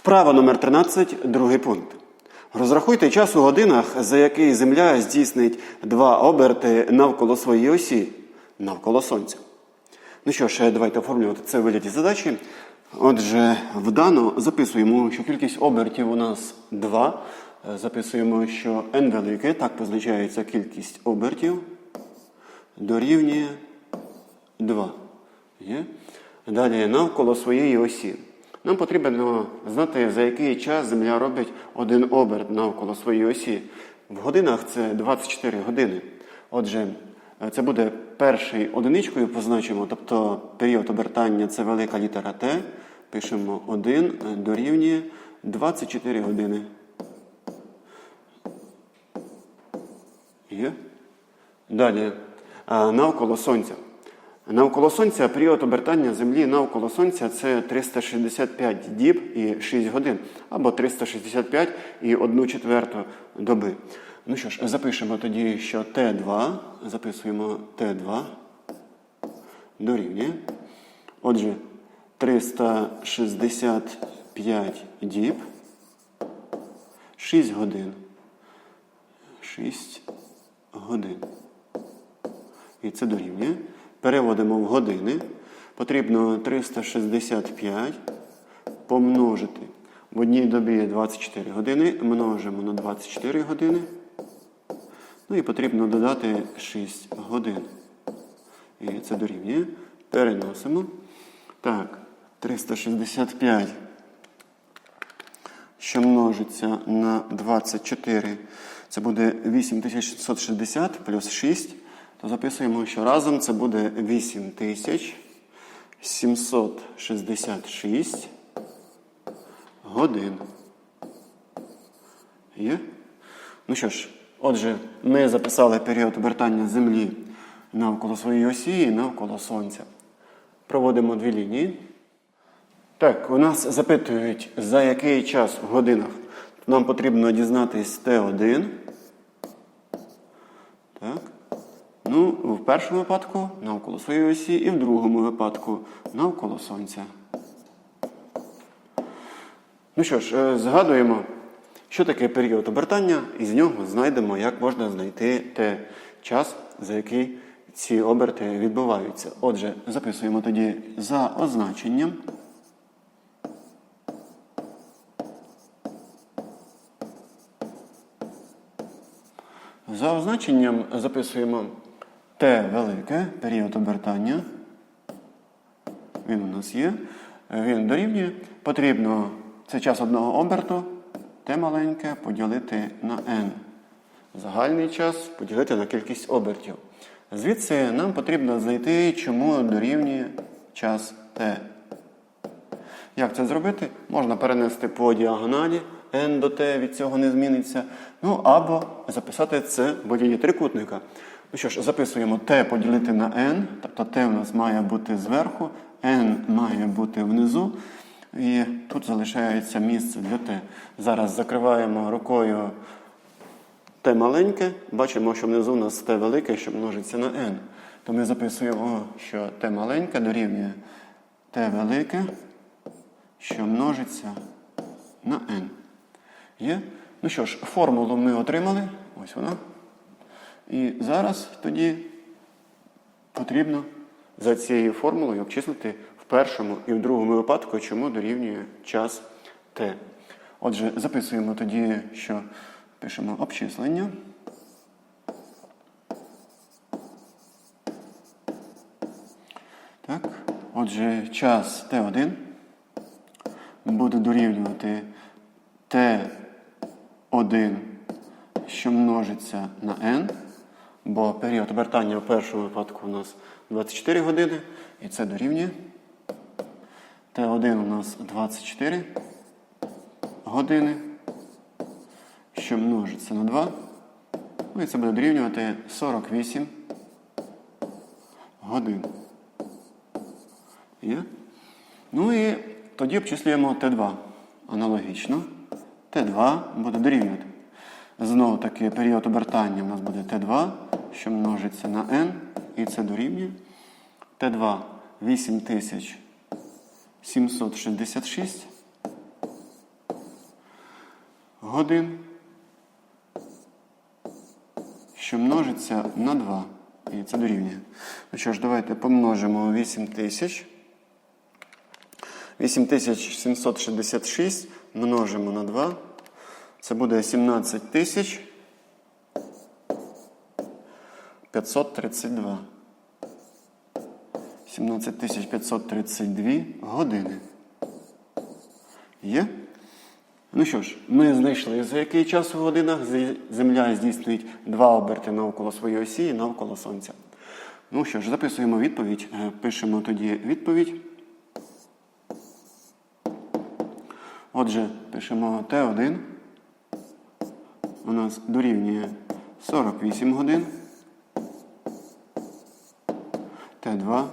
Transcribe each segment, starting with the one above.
Вправа номер 13, другий пункт. Розрахуйте час у годинах, за який Земля здійснить два оберти навколо своєї осі, навколо Сонця. Ну що ж, давайте оформлювати це в вигляді задачі. Отже, вдано записуємо, що кількість обертів у нас 2. Записуємо, що n велике, так позначається кількість обертів, дорівнює 2. Є? Далі навколо своєї осі. Нам потрібно знати, за який час Земля робить один оберт навколо своєї осі. В годинах це 24 години. Отже, це буде перший одиничкою позначимо, тобто період обертання це велика літера Т. Пишемо 1 дорівнює 24 години. Є? Далі. Навколо Сонця. Навколо Сонця період обертання Землі навколо Сонця це 365 діб і 6 годин, або 365 і 1 четверту доби. Ну що ж, запишемо тоді, що Т2, записуємо Т2 дорівнює. Отже, 365 діб, 6 годин. 6 годин. І це дорівнює. Переводимо в години. Потрібно 365 помножити. В одній добі є 24 години. Множимо на 24 години. Ну і потрібно додати 6 годин. І це дорівнює. Переносимо. Так, 365, що множиться на 24. Це буде 8660 плюс 6 то записуємо, що разом це буде 8766 годин. Є? Ну що ж, отже, ми записали період обертання Землі навколо своєї осі і навколо Сонця. Проводимо дві лінії. Так, у нас запитують, за який час в годинах. Нам потрібно дізнатись Т1. Так. Ну, в першому випадку навколо своєї осі, і в другому випадку навколо Сонця. Ну що ж, е, згадуємо, що таке період обертання, і з нього знайдемо, як можна знайти те час, за який ці оберти відбуваються. Отже, записуємо тоді за означенням. За означенням записуємо Т велике, період обертання. Він у нас є. Він дорівнює. Потрібно це час одного оберту, Т маленьке поділити на n. Загальний час поділити на кількість обертів. Звідси нам потрібно знайти, чому дорівнює час Т. Як це зробити? Можна перенести по діагоналі n до t, від цього не зміниться. Ну або записати це в вигляді трикутника. Ну що ж, записуємо t поділити на n, тобто t у нас має бути зверху, n має бути внизу. І тут залишається місце для t. Зараз закриваємо рукою t маленьке, бачимо, що внизу у нас t велике, що множиться на n. То ми записуємо, що t маленьке дорівнює t велике, що множиться на n. Є? Ну що ж, формулу ми отримали. Ось вона. І зараз тоді потрібно за цією формулою обчислити в першому і в другому випадку, чому дорівнює час t. Отже, записуємо тоді, що пишемо обчислення. Так, отже, час t1 буде дорівнювати t1, що множиться на n, бо період обертання в першому випадку у нас 24 години, і це дорівнює. Т1 у нас 24 години, що множиться на 2. Ну і це буде дорівнювати 48 годин. Є? Ну і тоді обчислюємо Т2 аналогічно. Т2 буде дорівнювати. Знову таки період обертання у нас буде Т2, що множиться на n, і це дорівнює. Т2 8766 годин, що множиться на 2. І це дорівнює. Ну що ж, давайте помножимо 8 тисяч. 8766 множимо на 2. Це буде 17 532. 17 тисяч 532 години. Є? Ну що ж, ми знайшли, за який час у годинах Земля здійснює два оберти навколо своєї осі і навколо Сонця. Ну що ж, записуємо відповідь. Е, Пишемо тоді відповідь. Отже, пишемо Т1. У нас дорівнює 48 годин. Т2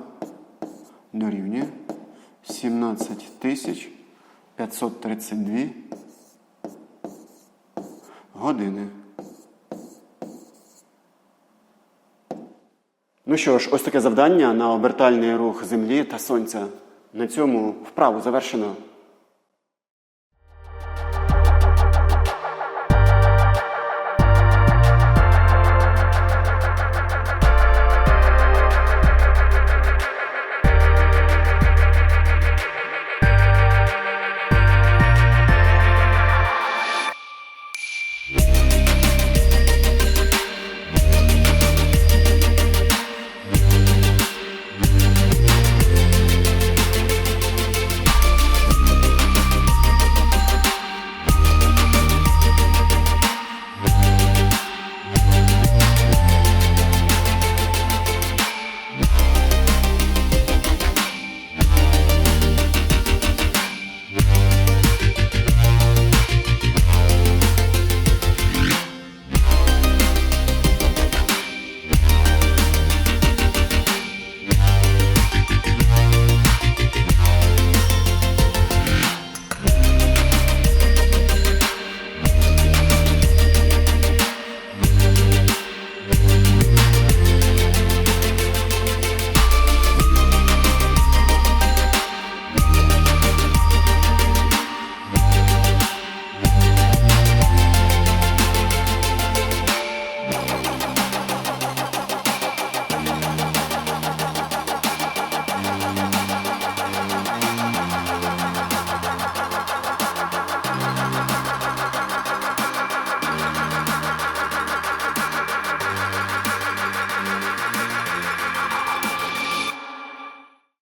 дорівнює 17 532 години. Ну що ж, ось таке завдання на обертальний рух Землі та Сонця. На цьому вправу завершено.